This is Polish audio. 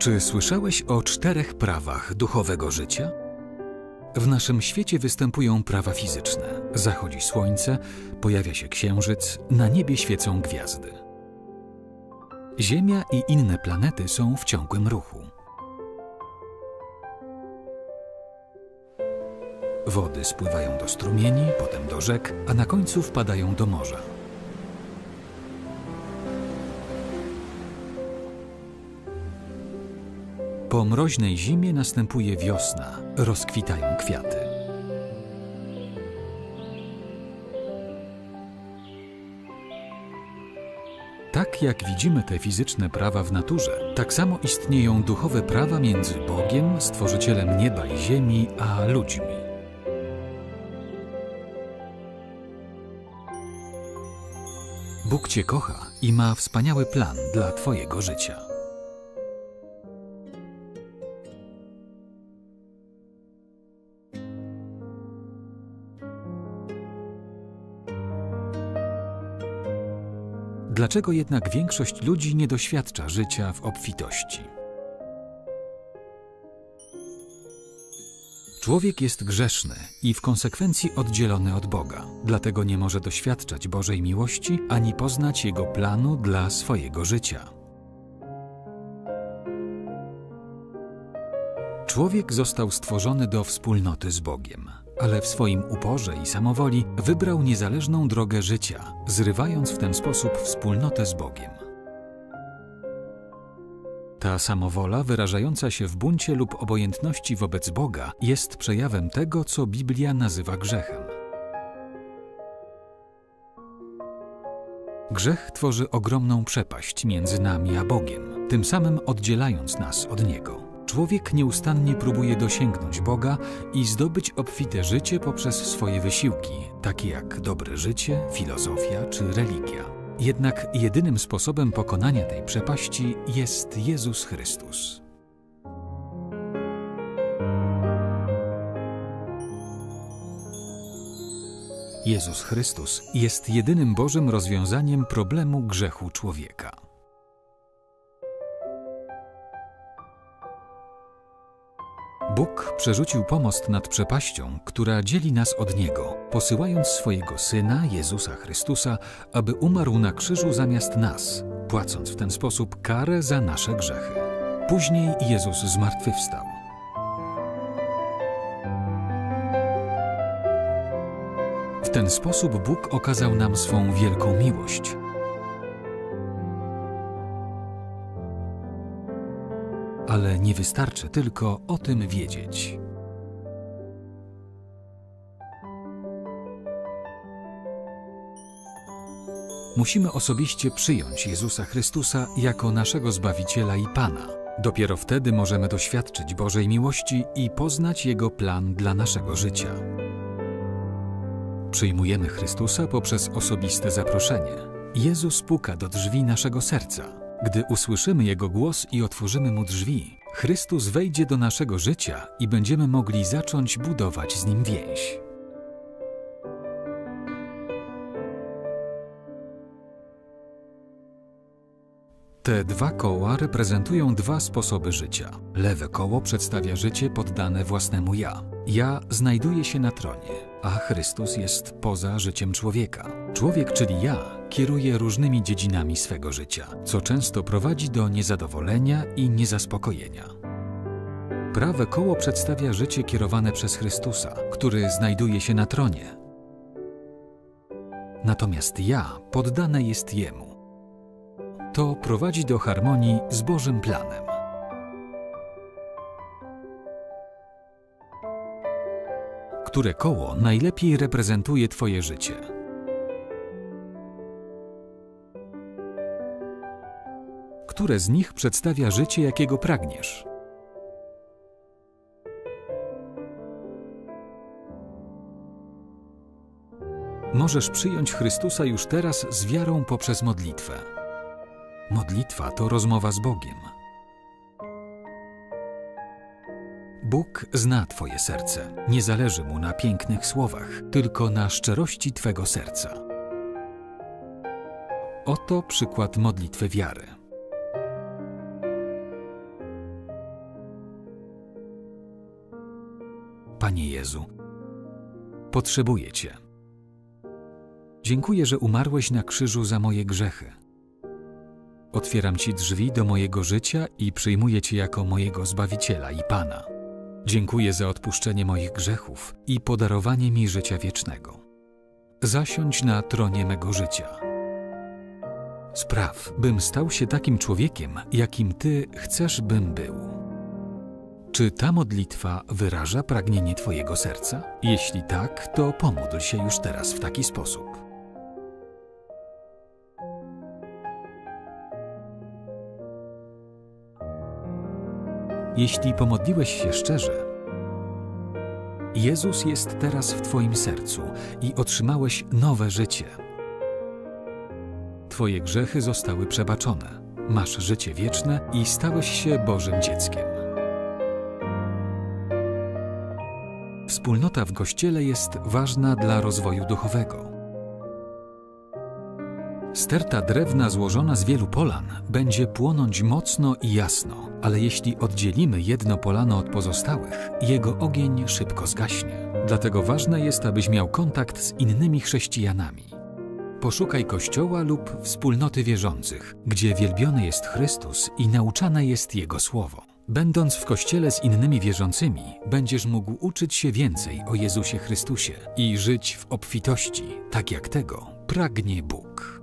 Czy słyszałeś o czterech prawach duchowego życia? W naszym świecie występują prawa fizyczne. Zachodzi słońce, pojawia się księżyc, na niebie świecą gwiazdy. Ziemia i inne planety są w ciągłym ruchu. Wody spływają do strumieni, potem do rzek, a na końcu wpadają do morza. Po mroźnej zimie następuje wiosna, rozkwitają kwiaty. Tak jak widzimy te fizyczne prawa w naturze, tak samo istnieją duchowe prawa między Bogiem, stworzycielem nieba i ziemi, a ludźmi. Bóg Cię kocha i ma wspaniały plan dla Twojego życia. Dlaczego jednak większość ludzi nie doświadcza życia w obfitości? Człowiek jest grzeszny i w konsekwencji oddzielony od Boga, dlatego nie może doświadczać Bożej miłości ani poznać Jego planu dla swojego życia. Człowiek został stworzony do wspólnoty z Bogiem, ale w swoim uporze i samowoli wybrał niezależną drogę życia, zrywając w ten sposób wspólnotę z Bogiem. Ta samowola, wyrażająca się w buncie lub obojętności wobec Boga, jest przejawem tego, co Biblia nazywa grzechem. Grzech tworzy ogromną przepaść między nami a Bogiem, tym samym oddzielając nas od Niego. Człowiek nieustannie próbuje dosięgnąć Boga i zdobyć obfite życie poprzez swoje wysiłki, takie jak dobre życie, filozofia czy religia. Jednak jedynym sposobem pokonania tej przepaści jest Jezus Chrystus. Jezus Chrystus jest jedynym Bożym rozwiązaniem problemu grzechu człowieka. Bóg przerzucił pomost nad przepaścią, która dzieli nas od Niego, posyłając swojego Syna, Jezusa Chrystusa, aby umarł na krzyżu zamiast nas, płacąc w ten sposób karę za nasze grzechy. Później Jezus zmartwychwstał. W ten sposób Bóg okazał nam swą wielką miłość. Ale nie wystarczy tylko o tym wiedzieć. Musimy osobiście przyjąć Jezusa Chrystusa jako naszego Zbawiciela i Pana. Dopiero wtedy możemy doświadczyć Bożej miłości i poznać Jego plan dla naszego życia. Przyjmujemy Chrystusa poprzez osobiste zaproszenie. Jezus puka do drzwi naszego serca. Gdy usłyszymy Jego głos i otworzymy Mu drzwi, Chrystus wejdzie do naszego życia i będziemy mogli zacząć budować z Nim więź. Te dwa koła reprezentują dwa sposoby życia. Lewe koło przedstawia życie poddane własnemu ja. Ja znajduje się na tronie, a Chrystus jest poza życiem człowieka. Człowiek, czyli ja, kieruje różnymi dziedzinami swego życia, co często prowadzi do niezadowolenia i niezaspokojenia. Prawe koło przedstawia życie kierowane przez Chrystusa, który znajduje się na tronie. Natomiast ja poddane jest Jemu. To prowadzi do harmonii z Bożym planem. Które koło najlepiej reprezentuje Twoje życie? Które z nich przedstawia życie, jakiego pragniesz? Możesz przyjąć Chrystusa już teraz z wiarą poprzez modlitwę. Modlitwa to rozmowa z Bogiem. Bóg zna Twoje serce. Nie zależy mu na pięknych słowach, tylko na szczerości Twego serca. Oto przykład modlitwy wiary. Panie Jezu. Potrzebuję Cię. Dziękuję, że umarłeś na krzyżu za moje grzechy. Otwieram Ci drzwi do mojego życia i przyjmuję Cię jako mojego Zbawiciela i Pana. Dziękuję za odpuszczenie moich grzechów i podarowanie mi życia wiecznego. Zasiądź na tronie mego życia. Spraw, bym stał się takim człowiekiem, jakim Ty chcesz, bym był. Czy ta modlitwa wyraża pragnienie Twojego serca? Jeśli tak, to pomódl się już teraz w taki sposób. Jeśli pomodliłeś się szczerze, Jezus jest teraz w Twoim sercu i otrzymałeś nowe życie. Twoje grzechy zostały przebaczone, masz życie wieczne i stałeś się Bożym dzieckiem. Wspólnota w Kościele jest ważna dla rozwoju duchowego. Sterta drewna złożona z wielu polan będzie płonąć mocno i jasno, ale jeśli oddzielimy jedno polano od pozostałych, jego ogień szybko zgaśnie. Dlatego ważne jest, abyś miał kontakt z innymi chrześcijanami. Poszukaj kościoła lub wspólnoty wierzących, gdzie wielbiony jest Chrystus i nauczane jest Jego słowo. Będąc w kościele z innymi wierzącymi, będziesz mógł uczyć się więcej o Jezusie Chrystusie i żyć w obfitości, tak jak tego pragnie Bóg.